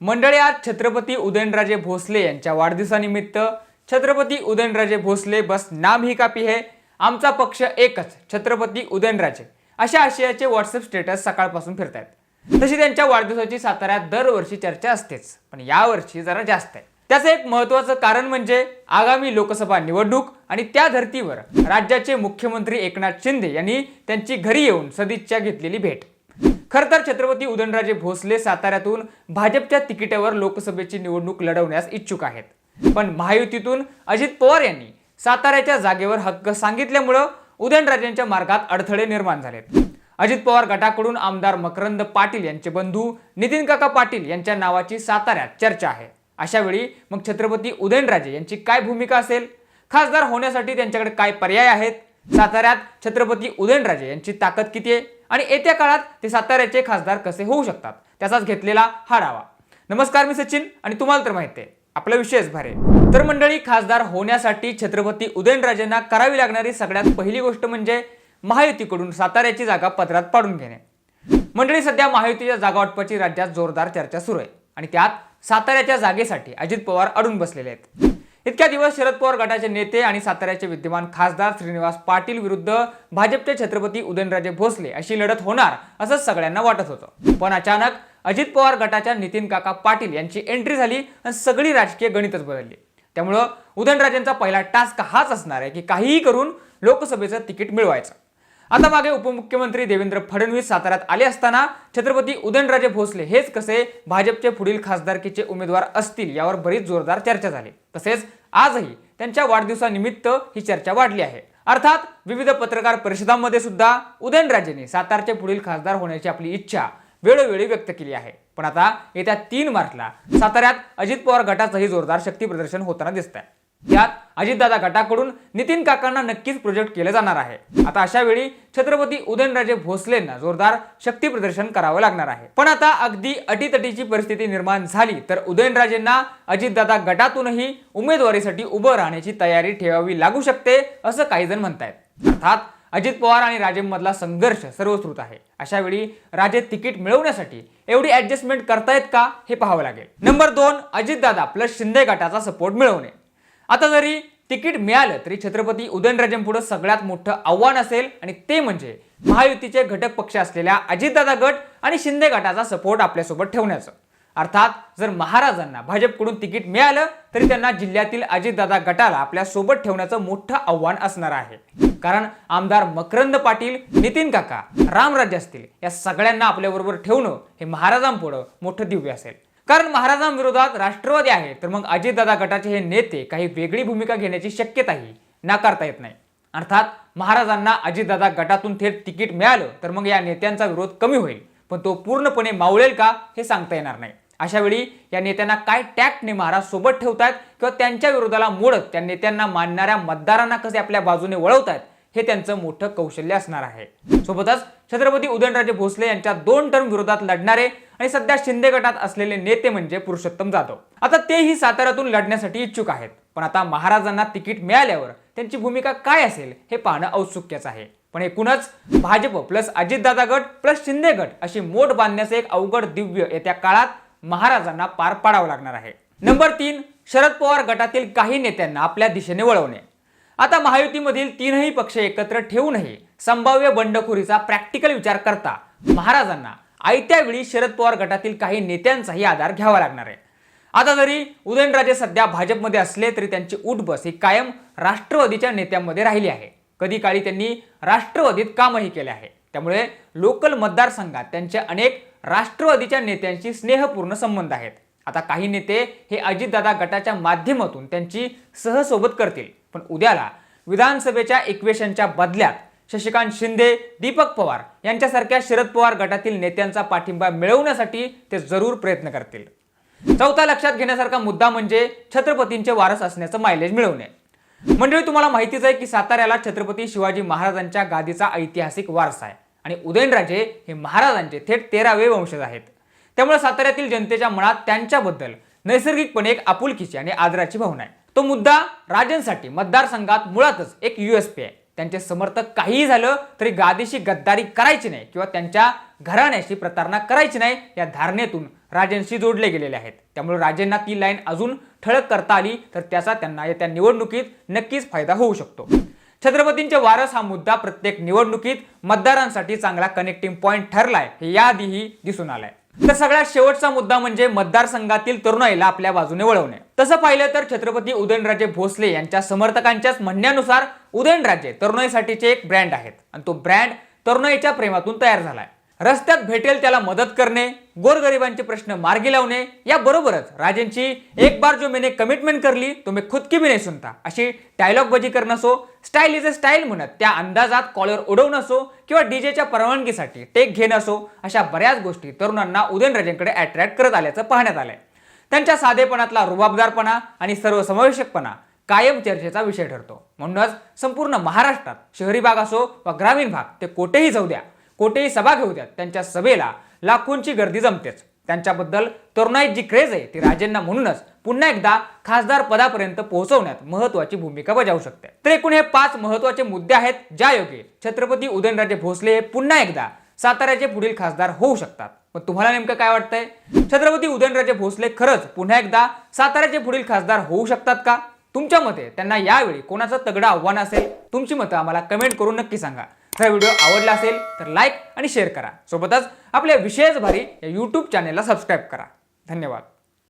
मंडळी आज छत्रपती उदयनराजे भोसले यांच्या वाढदिवसानिमित्त छत्रपती उदयनराजे भोसले बस नाम ही कापी है. आमचा पक्ष एकच छत्रपती उदयनराजे. अशा आशयाचे व्हॉट्सअप स्टेटस सकाळपासून फिरतायत. तशी त्यांच्या वाढदिवसाची साताऱ्यात दरवर्षी चर्चा असतेच पण यावर्षी जरा जास्त आहे. त्याचं एक महत्वाचं कारण म्हणजे आगामी लोकसभा निवडणूक आणि त्या धर्तीवर राज्याचे मुख्यमंत्री एकनाथ शिंदे यांनी त्यांची घरी येऊन सदिच्छा घेतलेली भेट. खर तर छत्रपती उदयनराजे भोसले साताऱ्यातून भाजपच्या तिकिटावर लोकसभेची निवडणूक लढवण्यास इच्छुक आहेत. पण महायुतीतून अजित पवार यांनी साताऱ्याच्या जागेवर हक्क सांगितल्यामुळं उदयनराजेंच्या मार्गात अडथळे निर्माण झालेत. अजित पवार गटाकडून आमदार मकरंद पाटील यांचे बंधू नितीन काका पाटील यांच्या नावाची साताऱ्यात चर्चा आहे. अशा वेळी मग छत्रपती उदयनराजे यांची काय भूमिका असेल? खासदार होण्यासाठी त्यांच्याकडे काय पर्याय आहेत? साताऱ्यात छत्रपती उदयनराजे यांची ताकद किती आहे? आणि येत्या काळात ते साताऱ्याचे खासदार कसे होऊ शकतात? त्याचाच घेतलेला हा डावा. नमस्कार मी सचिन आणि तुम्हाला तर माहिती आहे आपला विषयच भारे तर मंडळी खासदार होण्यासाठी छत्रपती उदयनराजेंना करावी लागणारी सगळ्यात पहिली गोष्ट म्हणजे महायुतीकडून साताऱ्याची जागा पत्रात पाडून घेणे. मंडळी सध्या महायुतीच्या जागा वाटपाची राज्यात जोरदार चर्चा सुरू आहे आणि त्यात साताऱ्याच्या जागेसाठी अजित पवार अडून बसलेले आहेत. इतक्या दिवस शरद पवार गटाचे नेते आणि साताऱ्याचे विद्यमान खासदार श्रीनिवास पाटील विरुद्ध भाजपचे छत्रपती उदयनराजे भोसले अशी लढत होणार असं सगळ्यांना वाटत होतं. पण अचानक अजित पवार गटाच्या नितीन काका पाटील यांची एंट्री झाली आणि सगळी राजकीय गणितच बदलली. त्यामुळं उदयनराजेंचा पहिला टास्क हाच असणार आहे की काहीही करून लोकसभेचं तिकीट मिळवायचं. आता मागे उपमुख्यमंत्री देवेंद्र फडणवीस साताऱ्यात आले असताना छत्रपती उदयनराजे भोसले हेच कसे भाजपचे पुढील खासदारकीचे उमेदवार असतील यावर बरीच जोरदार चर्चा झाली. तसेच आजही त्यांच्या वाढदिवसानिमित्त ही चर्चा वाढली आहे. अर्थात विविध पत्रकार परिषदांमध्ये सुद्धा उदयनराजेंनी सातारचे पुढील खासदार होण्याची आपली इच्छा वेळोवेळी व्यक्त केली आहे. पण आता येत्या तीन मार्चला साताऱ्यात अजित पवार गटाचंही जोरदार शक्ती प्रदर्शन होताना दिसत आहे यात अजितदादा गटाकडून नितीन काकांना नक्कीच प्रोजेक्ट केलं जाणार आहे. आता अशा वेळी छत्रपती उदयनराजे भोसलेंना जोरदार शक्ती प्रदर्शन करावं लागणार आहे. पण आता अगदी अटीतटीची परिस्थिती निर्माण झाली तर उदयनराजेंना अजितदादा गटातूनही उमेदवारीसाठी उभं राहण्याची तयारी ठेवावी लागू शकते असं काही जण म्हणतायत. अर्थात अजित पवार आणि राजेंमधला संघर्ष सर्वश्रुत आहे. अशा वेळी राजे तिकीट मिळवण्यासाठी एवढी ऍडजस्टमेंट करतायत का हे पाहावं लागेल. नंबर दोन अजितदादा प्लस शिंदे गटाचा सपोर्ट मिळवणे. आता जरी तिकीट मिळालं तरी छत्रपती उदयनराजेंपुढं सगळ्यात मोठं आव्हान असेल आणि ते म्हणजे महायुतीचे घटक पक्ष असलेल्या अजितदादा गट आणि शिंदे गटाचा सपोर्ट आपल्यासोबत ठेवण्याचं. अर्थात जर महाराजांना भाजपकडून तिकीट मिळालं तरी त्यांना जिल्ह्यातील अजितदादा गटाला आपल्यासोबत ठेवण्याचं मोठं आव्हान असणार आहे. कारण आमदार मकरंद पाटील नितीन काका रामराज्य असतील या सगळ्यांना आपल्याबरोबर ठेवणं हे महाराजांपुढं मोठं दिव्य असेल. कारण महाराजांविरोधात राष्ट्रवादी आहे तर मग अजितदादा गटाचे हे नेते काही वेगळी भूमिका घेण्याची शक्यताही नाकारता येत नाही. अर्थात महाराजांना अजितदादा गटातून थेट तिकीट मिळालं तर मग या नेत्यांचा विरोध कमी होईल. पण तो पूर्णपणे मावळेल का हे सांगता येणार नाही. अशा वेळी या नेत्यांना काय टॅक्टने महाराज सोबत ठेवतायत किंवा त्यांच्या विरोधाला मोडत त्या नेत्यांना मानणाऱ्या मतदारांना कसे आपल्या बाजूने वळवतायत हे त्यांचं मोठं कौशल्य असणार आहे. सोबतच छत्रपती उदयनराजे भोसले यांच्या दोन टर्म विरोधात लढणारे आणि सध्या शिंदे गटात असलेले नेते म्हणजे पुरुषोत्तम जाधव. आता तेही साताऱ्यातून लढण्यासाठी इच्छुक आहेत. पण आता महाराजांना तिकीट मिळाल्यावर त्यांची भूमिका काय असेल हे पाहणं औत्सुक्याचं आहे. पण एकूणच भाजप प्लस अजितदादा गट प्लस शिंदे गट अशी मोठ बांधण्याचं एक अवघड दिव्य येत्या काळात महाराजांना पार पाडावं लागणार आहे. नंबर तीन शरद पवार गटातील काही नेत्यांना आपल्या दिशेने वळवणे. आता महायुतीमधील तीनही पक्ष एकत्र ठेवूनही संभाव्य बंडखोरीचा प्रॅक्टिकल विचार करता महाराजांना आयत्या वेळी शरद पवार गटातील काही नेत्यांचाही आधार घ्यावा लागणार आहे. आता जरी उदयनराजे सध्या भाजपमध्ये असले तरी त्यांची उठबस ही कायम राष्ट्रवादीच्या नेत्यांमध्ये राहिली आहे. कधी काळी त्यांनी राष्ट्रवादीत कामही केले आहे. त्यामुळे लोकल मतदारसंघात त्यांचे अनेक राष्ट्रवादीच्या नेत्यांशी स्नेहपूर्ण संबंध आहेत. आता काही नेते हे अजितदादा गटाच्या माध्यमातून त्यांची सहसोबत करतील. पण उद्याला विधानसभेच्या इक्वेशनच्या बदल्यात शशिकांत शिंदे दीपक पवार यांच्यासारख्या शरद पवार गटातील नेत्यांचा पाठिंबा मिळवण्यासाठी ते जरूर प्रयत्न करतील. चौथा लक्षात घेण्यासारखा मुद्दा म्हणजे छत्रपतींचे वारस असण्याचं मायलेज मिळवणे. मंडळी तुम्हाला माहितीच आहे की साताऱ्याला छत्रपती शिवाजी महाराजांच्या गादीचा ऐतिहासिक वारसा आहे आणि उदयनराजे हे महाराजांचे थेट तेरावे वंशज आहेत. त्यामुळे साताऱ्यातील जनतेच्या मनात त्यांच्याबद्दल नैसर्गिकपणे एक आपुलकीची आणि आदराची भावना आहे. तो मुद्दा राजांसाठी मतदारसंघात मुळातच एक युएसपी आहे. त्यांचे समर्थक काहीही झालं तरी गादीशी गद्दारी करायची नाही किंवा त्यांच्या घराण्याशी प्रतारणा करायची नाही या धारणेतून राजेंशी जोडले गेलेले आहेत. त्यामुळे राजेंना ती लाईन अजून ठळक करता आली तर त्याचा त्यांना येत्या निवडणुकीत नक्कीच फायदा होऊ शकतो. छत्रपतींचे वारस हा मुद्दा प्रत्येक निवडणुकीत मतदारांसाठी चांगला कनेक्टिंग पॉईंट ठरलाय हे याआधीही दिसून आलंय. तर सगळ्यात शेवटचा मुद्दा म्हणजे मतदारसंघातील तरुणाईला आपल्या बाजूने वळवणे. तसं पाहिलं तर छत्रपती उदयनराजे भोसले यांच्या समर्थकांच्याच म्हणण्यानुसार उदयनराजे तरुणाईसाठीचे एक ब्रँड आहेत. आणि तो ब्रँड तरुणाईच्या प्रेमातून तयार झालाय. रस्त्यात भेटेल त्याला मदत करणे गोरगरिबांचे प्रश्न मार्गी लावणे याबरोबरच राजेंची एक बार जो मैंने कमिटमेंट करली तो मैं खुद की भी नाही सुनता. अशी डायलॉग बजी करणं असो स्टाईल इज अ स्टाईल म्हणत त्या अंदाजात कॉलर उडवणं असो किंवा डीजेच्या परवानगीसाठी टेक घेणं असो अशा बऱ्याच गोष्टी तरुणांना उदयनराजेंकडे अट्रॅक्ट करत आल्याचं पाहण्यात आलंय. त्यांच्या साधेपणातला रुबाबदारपणा आणि सर्वसमावेशकपणा कायम चर्चेचा विषय ठरतो. म्हणूनच संपूर्ण महाराष्ट्रात शहरी भाग असो वा ग्रामीण भाग ते कोठेही जाऊ द्या. कोठेही सभा घेऊ द्यात. त्यांच्या सभेला लाखोंची गर्दी जमतेच. त्यांच्याबद्दल तरुणाईत जी क्रेज आहे ती राजेंना म्हणूनच पुन्हा एकदा खासदार पदापर्यंत पोहोचवण्यात महत्वाची भूमिका बजावू शकते. तर एकूण हे पाच महत्त्वाचे मुद्दे आहेत ज्या योगे छत्रपती उदयनराजे भोसले हे पुन्हा एकदा साताऱ्याचे पुढील खासदार होऊ शकतात. पण तुम्हाला नेमकं काय वाटतंय? छत्रपती उदयनराजे भोसले खरंच पुन्हा एकदा साताऱ्याचे पुढील खासदार होऊ शकतात का? तुमच्या मते त्यांना यावेळी कोणाचं तगडं आव्हान असेल? तुमची मतं आम्हाला कमेंट करून नक्की सांगा. हा व्हिडिओ आवडला असेल तर लाईक आणि शेअर करा. सोबतच आपल्या विशेष भारी या यूट्यूब चॅनेलला सबस्क्राईब करा. धन्यवाद.